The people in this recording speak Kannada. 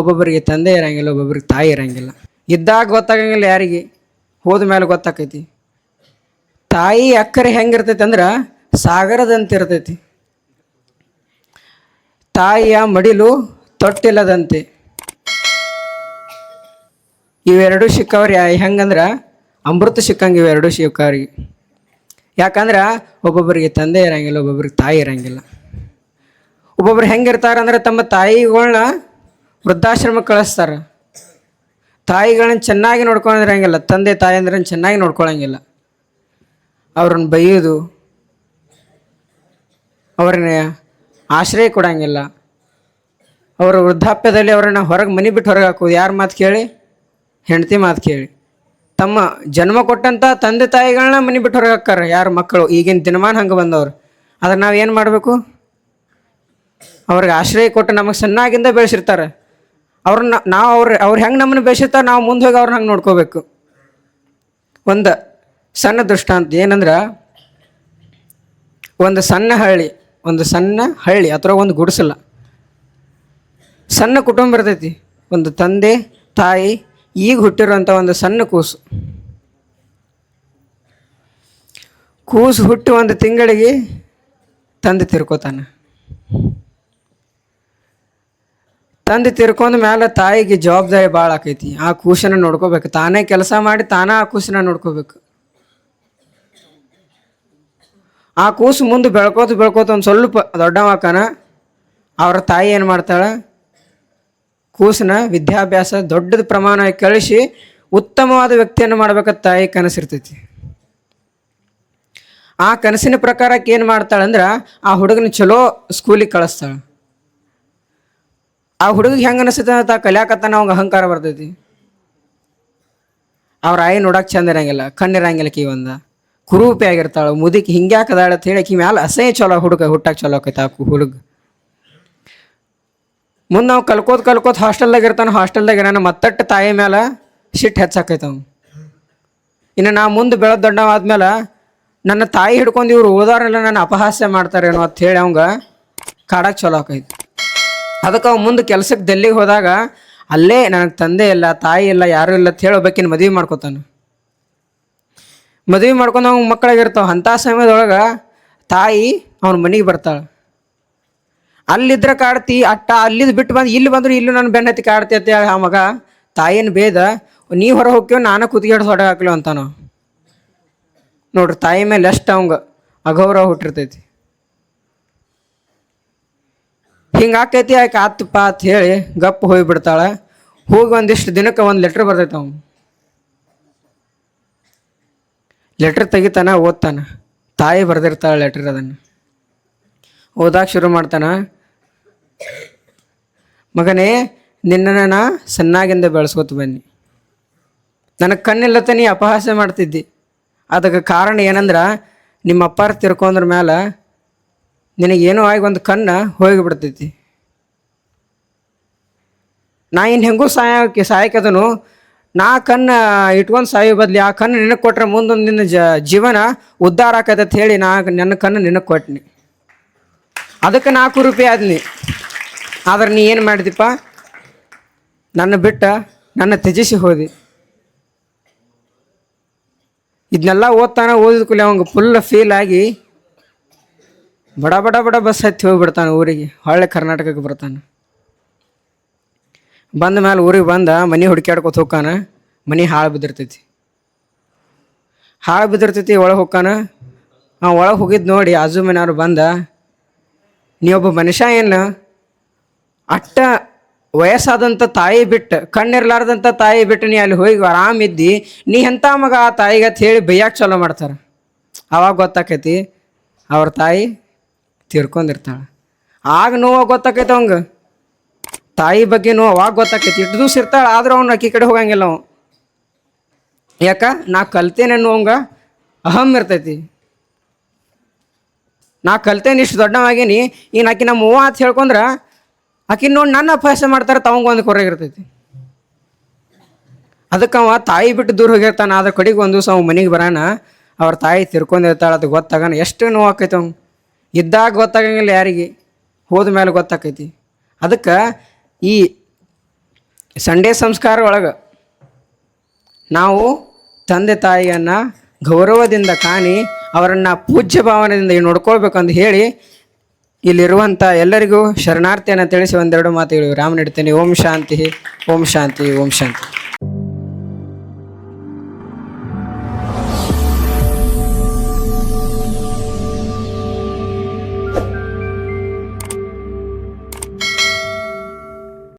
ಒಬ್ಬೊಬ್ಬರಿಗೆ ತಂದೆ ಇರಂಗಿಲ್ಲ, ಒಬ್ಬೊಬ್ಬರಿಗೆ ತಾಯಿ ಇರಂಗಿಲ್ಲ. ಇದ್ದಾಗ ಗೊತ್ತಾಗಂಗಿಲ್ಲ ಯಾರಿಗೆ. ಹೋದ ಮೇಲೆ ಗೊತ್ತಾಕೈತಿ. ತಾಯಿ ಅಕ್ಕರೆ ಹೆಂಗಿರ್ತೈತಿ ಅಂದ್ರೆ ಸಾಗರದಂತೆ ಇರ್ತೈತಿ ತಾಯಿಯ ಮಡಿಲು ತೊಟ್ಟಿಲ್ಲದಂತೆ. ಇವೆರಡು ಸಿಕ್ಕವ್ರಿ, ಹೆಂಗಂದ್ರೆ ಅಮೃತ ಸಿಕ್ಕಂಗೆ ಇವೆರಡು ಸಿಕ್ಕವ್ರಿಗೆ ಯಾಕಂದ್ರೆ ಒಬ್ಬೊಬ್ಬರಿಗೆ ತಂದೆ ಇರಂಗಿಲ್ಲ, ಒಬ್ಬೊಬ್ಬರಿಗೆ ತಾಯಿ ಇರಂಗಿಲ್ಲ. ಒಬ್ಬೊಬ್ರು ಹೆಂಗಿರ್ತಾರೆ ಅಂದ್ರೆ ತಮ್ಮ ತಾಯಿಗಳನ್ನ ವೃದ್ಧಾಶ್ರಮಕ್ಕೆ ಕಳಿಸ್ತಾರೆ. ತಾಯಿಗಳನ್ನ ಚೆನ್ನಾಗಿ ನೋಡ್ಕೊಂಡಿರಂಗಿಲ್ಲ, ತಂದೆ ತಾಯಿ ಅಂದ್ರೆ ಚೆನ್ನಾಗಿ ನೋಡ್ಕೊಳಂಗಿಲ್ಲ. ಅವ್ರನ್ನ ಬೈಯೋದು, ಅವ್ರನ್ನ ಆಶ್ರಯ ಕೊಡಂಗಿಲ್ಲ. ಅವರ ವೃದ್ಧಾಪ್ಯದಲ್ಲಿ ಅವರನ್ನು ಹೊರಗೆ ಮನೆ ಬಿಟ್ಟು ಹೊರಗೆ ಹಾಕೋದು, ಯಾರ ಮಾತು ಕೇಳಿ? ಹೆಂಡತಿ ಮಾತು ಕೇಳಿ. ತಮ್ಮ ಜನ್ಮ ಕೊಟ್ಟಂಥ ತಂದೆ ತಾಯಿಗಳನ್ನ ಮನೆ ಬಿಟ್ಟು ಹೊರಗೆ ಹಾಕ್ತಾರೆ ಯಾರು ಮಕ್ಕಳು? ಈಗಿನ ದಿನಮಾನ ಹಂಗೆ ಬಂದವರು. ಅದನ್ನು ನಾವು ಏನು ಮಾಡಬೇಕು? ಅವ್ರಿಗೆ ಆಶ್ರಯ ಕೊಟ್ಟು ನಮಗೆ ಸಣ್ಣಾಗಿಂದ ಬೆಳೆಸಿರ್ತಾರೆ. ಅವ್ರನ್ನ, ನಾವು ಅವ್ರ, ಅವ್ರು ಹೆಂಗೆ ನಮ್ಮನ್ನು ಬೆಳೆಸಿರ್ತಾರೆ ನಾವು ಮುಂದೆ ಹೋಗಿ ಅವ್ರನ್ನ ಹಂಗೆ ನೋಡ್ಕೋಬೇಕು. ಒಂದು ಸಣ್ಣ ದೃಷ್ಟಾಂತ ಏನಂದ್ರೆ, ಒಂದು ಸಣ್ಣ ಹಳ್ಳಿ, ಒಂದು ಸಣ್ಣ ಹಳ್ಳಿ ಅಥವಾ ಒಂದು ಗುಡಿಸಲ್ಲ ಸಣ್ಣ ಕುಟುಂಬ ಇರ್ತೈತಿ, ಒಂದು ತಂದೆ, ತಾಯಿ, ಈಗ ಹುಟ್ಟಿರುವಂಥ ಒಂದು ಸಣ್ಣ ಕೂಸು. ಕೂಸು ಹುಟ್ಟಿ ಒಂದು ತಿಂಗಳಿಗೆ ತಂದೆ ತಿರ್ಕೋತಾನೆ. ತಂದೆ ತಿರ್ಕೊಂಡ ಮೇಲೆ ತಾಯಿಗೆ ಜವಾಬ್ದಾರಿ ಭಾಳ ಆಕೈತಿ. ಆ ಕೂಸನ್ನ ನೋಡ್ಕೋಬೇಕು. ತಾನೇ ಕೆಲಸ ಮಾಡಿ ತಾನೇ ಆ ಕೂಸನ್ನ ನೋಡ್ಕೋಬೇಕು. ಆ ಕೂಸು ಮುಂದೆ ಬೆಳ್ಕೋತ ಬೆಳ್ಕೋತ ಒಂದು ಸ್ವಲ್ಪ ದೊಡ್ಡವಾಕನ ಅವ್ರ ತಾಯಿ ಏನು ಮಾಡ್ತಾಳೆ? ಕೂಸನ ವಿದ್ಯಾಭ್ಯಾಸ ದೊಡ್ಡದ ಪ್ರಮಾಣ ಕಳಿಸಿ ಉತ್ತಮವಾದ ವ್ಯಕ್ತಿಯನ್ನು ಮಾಡ್ಬೇಕಂತ ತಾಯಿ ಕನಸಿರ್ತೈತಿ ಆ ಕನಸಿನ ಪ್ರಕಾರಕ್ಕೆ ಏನು ಮಾಡ್ತಾಳಂದ್ರೆ ಆ ಹುಡುಗನ ಚಲೋ ಸ್ಕೂಲಿಗೆ ಕಳಿಸ್ತಾಳೆ. ಆ ಹುಡುಗಿಗೆ ಹೆಂಗೆ ಅನಿಸ್ತೈತೆ ಅಂತ ಕಲಿಯಾಕತ್ತಾನ ಅವಂಗೆ ಅಹಂಕಾರ ಬರ್ತೈತಿ. ಅವ್ರ ಆಯಿ ನೋಡಕ್ಕೆ ಚಂದ ಇರಂಗಿಲ್ಲ ಕಣ್ಣಿರಂಗಿಲ್ಲ ಕಿ ಒಂದ. ಕುರೂಪಿ ಆಗಿರ್ತಾಳೆ, ಮುದುಕಿ ಹಿಂಗ್ಯಾಕೆ ಅದಾಳ ಅಂತ ಹೇಳಿ ಕಿ ಮ್ಯಾಲ ಅಸಹ್ಯ ಚಲೋ ಹುಡುಗ ಹುಟ್ಟಕ್ಕೆ ಚಲೋ ಆಕೈತೆ ಆ ಹುಡುಗ. ಮುಂದೆ ನಾವು ಕಲ್ಕೋತ ಕಲ್ಕೋತ ಹಾಸ್ಟೆಲ್ದಾಗ ಇರ್ತಾನೆ, ಹಾಸ್ಟೆಲ್ದಾಗ ಇರೋಣ ಮತ್ತಟ್ಟು ತಾಯಿ ಮ್ಯಾಲ ಸಿಟ್ಟು ಹೆಚ್ಚಾಕೈತೆ ಅವ್ನು ಇನ್ನು ನಾ ಮುಂದೆ ಬೆಳೆದ ದೊಡ್ಡವಾದ್ಮೇಲೆ ನನ್ನ ತಾಯಿ ಹಿಡ್ಕೊಂಡು ಇವ್ರು ಓದೋರೆಲ್ಲ, ನನ್ನ ಅಪಹಾಸ್ಯ ಮಾಡ್ತಾರೇನೋ ಅಂತ ಹೇಳಿ ಅವಂಗ ಕಾಡಕ್ಕೆ ಚಲೋ ಆಕೈತಿ. ಅದಕ್ಕೆ ಅವ್ನು ಮುಂದೆ ಕೆಲಸಕ್ಕೆ ಡೆಲ್ಲಿಗೆ ಹೋದಾಗ, ಅಲ್ಲೇ ನನಗೆ ತಂದೆ ಇಲ್ಲ, ತಾಯಿ ಇಲ್ಲ, ಯಾರೂ ಇಲ್ಲ ಅಂತ ಹೇಳಿ ಮದುವೆ ಮಾಡ್ಕೊತಾನೆ. ಮದುವೆ ಮಾಡ್ಕೊಂಡು ಅವ್ನ ಮಕ್ಕಳಾಗಿರ್ತಾವೆ ಅಂಥ ಸಮಯದೊಳಗೆ ತಾಯಿ ಅವ್ನ ಮನೆಗೆ ಬರ್ತಾಳೆ. ಅಲ್ಲಿದ್ರೆ ಕಾಡ್ತಿ, ಅಟ್ಟ ಅಲ್ಲಿದ್ದು ಬಿಟ್ಟು ಬಂದು, ಇಲ್ಲಿ ಬಂದ್ರು ಇಲ್ಲೂ ನನ್ನ ಬೆನ್ನತ್ತಿ ಕಾಡ್ತಿ ಅಂತ ಹೇಳಿ ಆ ಮಗ, ತಾಯಿನ ಬೇದ, ನೀ ಹೊರ ಹೋಗ್ತೀವಿ ನಾನು ಕುತ್ತಿಗೆ ಹೊಡೆ ಹಾಕ್ಲಿ ಅಂತಾನ ನೋಡ್ರಿ ತಾಯಿ ಮೇಲೆ ಎಷ್ಟು ಅವಂಗ ಅಗೌರವ ಹುಟ್ಟಿರ್ತೈತಿ. ಹಿಂಗಾಕೈತಿ ಆಕೆ ಆತಪ್ಪ ಅಂತ ಹೇಳಿ ಗಪ್ಪ ಹೋಗಿಬಿಡ್ತಾಳೆ. ಹೋಗಿ ಒಂದಿಷ್ಟು ದಿನಕ್ಕೆ ಒಂದು ಲೆಟ್ರ್ ಬರ್ತೈತೆ ಅವನು ಲೆಟ್ರ್ ತೆಗಿತಾನ, ಓದ್ತಾನ. ತಾಯಿ ಬರೆದಿರ್ತಾಳೆ ಲೆಟ್ರ್ ಅದನ್ನು. ಓದಾಕ ಶುರು ಮಾಡ್ತಾನ. ಮಗನೇ, ನಿನ್ನನ್ನು ನಾ ಸಣ್ಣಾಗಿಂದ ಬೆಳೆಸ್ಕೊತ ಬನ್ನಿ. ನನಗೆ ಕಣ್ಣಿಲ್ಲತ್ತ ನೀ ಅಪಹಾಸ್ಯ ಮಾಡ್ತಿದ್ದಿ. ಅದಕ್ಕೆ ಕಾರಣ ಏನಂದ್ರೆ, ನಿಮ್ಮ ಅಪ್ಪಾರ ತಿರ್ಕೊಂಡ್ರ ಮೇಲೆ ನಿನಗೇನೋ ಆಗಿ ಒಂದು ಕಣ್ಣು ಹೋಗಿಬಿಡ್ತೈತಿ ನಾ ಇನ್ನು ಹೆಂಗೂ ಸಾಯಕ್ಕೆ ಸಾಯಕದನು ನಾ ಕಣ್ಣು ಇಟ್ಕೊಂಡು ಸಾಯೋ ಬದಲು ಆ ಕಣ್ಣು ನಿನಗೆ ಕೊಟ್ಟರೆ ಮುಂದೊಂದು ನಿನ್ನ ಜ, ಜೀವನ ಉದ್ಧಾರ ಅಂತ ಹೇಳಿ ನಾ ನನ್ನ ಕಣ್ಣು ನಿನಗೆ ಕೊಟ್ನಿ. ಅದಕ್ಕೆ ನಾಲ್ಕು ರೂಪಾಯಿ ಆದ್ನಿ. ಆದ್ರೆ ನೀ ಏನು ಮಾಡಿದಿಪ್ಪ ನನ್ನ ಬಿಟ್ಟ ನನ್ನ ತ್ಯಜಿಸಿ ಹೋದಿ. ಇದನ್ನೆಲ್ಲ ಓದ್ತಾನೆ ಓದಿದ ಕೂಲಿ ಅವಂಗೆ ಫುಲ್ ಫೀಲ್ ಆಗಿ ಬಡ ಬಡ ಬಡ ಬಸ್ ಹತ್ತಿ ಹೋಗ್ಬಿಡ್ತಾನೆ ಊರಿಗೆ. ಹೊಳ್ಳೆ ಕರ್ನಾಟಕಕ್ಕೆ ಬರ್ತಾನೆ. ಬಂದ ಮೇಲೆ ಊರಿಗೆ ಬಂದ ಮನೆ ಹುಡುಕ್ಯಾಡ್ಕೊತ ಹೋಗ್ಕಾನ ಮನೆ ಹಾಳು ಬಿದ್ದಿರ್ತೈತಿ. ಹಾಳು ಬಿದ್ದಿರ್ತೈತಿ, ಒಳಗೆ ಹೋಗ್ಕಾನ ಆ ಒಳಗೆ ಹೋಗಿದ್ದು ನೋಡಿ ಆಜು ಮನೆಯವ್ರು ಬಂದ ಒಬ್ಬ ಮನುಷ್ಯ ಏನು? ಅಟ್ಟ ವಯಸ್ಸಾದಂಥ ತಾಯಿ ಬಿಟ್ಟು ಕಣ್ಣಿರ್ಲಾರ್ದಂಥ ತಾಯಿ ಬಿಟ್ಟು ನೀ ಅಲ್ಲಿ ಹೋಗಿ ಆರಾಮಿದ್ದಿ ನೀ ಎಂಥ ಮಗ ಆ ತಾಯಿಗೆ? ಅಂತ ಹೇಳಿ ಬೈಯಾಕೆ ಚಲೋ ಮಾಡ್ತಾರೆ. ಅವಾಗ ಗೊತ್ತಾಕೈತಿ, ಅವ್ರ ತಾಯಿ ತೀರ್ಕೊಂಡಿರ್ತಾಳೆ. ಆಗ ನೋವು ಗೊತ್ತಾಕೈತೆ ಅವಂಗೆ. ತಾಯಿ ಬಗ್ಗೆ ನೋವು ಅವಾಗ ಗೊತ್ತಾಕೈತಿ. ಇಟ್ಟು ದಿವ್ಸ ಇರ್ತಾಳೆ, ಆದ್ರೂ ಅವ್ನು ಅಕ್ಕಿ ಕಡೆ ಹೋಗಂಗಿಲ್ಲ ಅವ. ಯಾಕ? ನಾ ಕಲ್ತೇನೆ ಅನ್ನೋವಂಗ ಅಹಂ ಇರ್ತೈತಿ. ನಾ ಕಲ್ತೇನೆ ಇಷ್ಟು ದೊಡ್ಡವಾಗೇನಿ ಈ ಆಕಿ ನಮ್ಮ ಮೂವ ಅಂತ ಹೇಳ್ಕೊಂಡ್ರೆ ಆಕಿ ನೋಡಿ ನನ್ನ ಅಭ್ಯಾಸ ಮಾಡ್ತಾರೆ ತವಂಗೊಂದು ಕೊರಗಿರ್ತೈತಿ ಅದಕ್ಕೆ ಅವ ತಾಯಿ ಬಿಟ್ಟು ದೂರ ಹೋಗಿರ್ತಾನೆ, ಆದ್ರ ಕಡೆಗೆ ಒಂದು ದಿವಸ ಅವ ಮನೆಗೆ ಬರೋಣ ಅವ್ರ ತಾಯಿ ತಿರ್ಕೊಂಡಿರ್ತಾಳೆ ಅದು ಗೊತ್ತಾಗಣ ಎಷ್ಟು ನೋವು ಆಕೈತೆ ಅವ್ನು ಇದ್ದಾಗ ಗೊತ್ತಾಗಂಗಿಲ್ಲ ಯಾರಿಗೆ, ಹೋದ ಮೇಲೆ ಗೊತ್ತಾಕೈತಿ. ಅದಕ್ಕೆ ಈ ಸಂಡೇ ಸಂಸ್ಕಾರ ಒಳಗೆ ನಾವು ತಂದೆ ತಾಯಿಯನ್ನು ಗೌರವದಿಂದ ಕಾಣಿ ಅವರನ್ನು ಪೂಜ್ಯ ಭಾವನೆಯಿಂದ ನೋಡ್ಕೊಳ್ಬೇಕಂದು ಹೇಳಿ ಇಲ್ಲಿರುವಂಥ ಎಲ್ಲರಿಗೂ ಶರಣಾರ್ಥಿಯನ್ನು ತಿಳಿಸಿ ಒಂದೆರಡು ಮಾತು ಹೇಳಿ ರಾಮ ನೀಡ್ತೇನೆ ಓಂ ಶಾಂತಿ. ಓಂ ಶಾಂತಿ. ಓಂ ಶಾಂತಿ.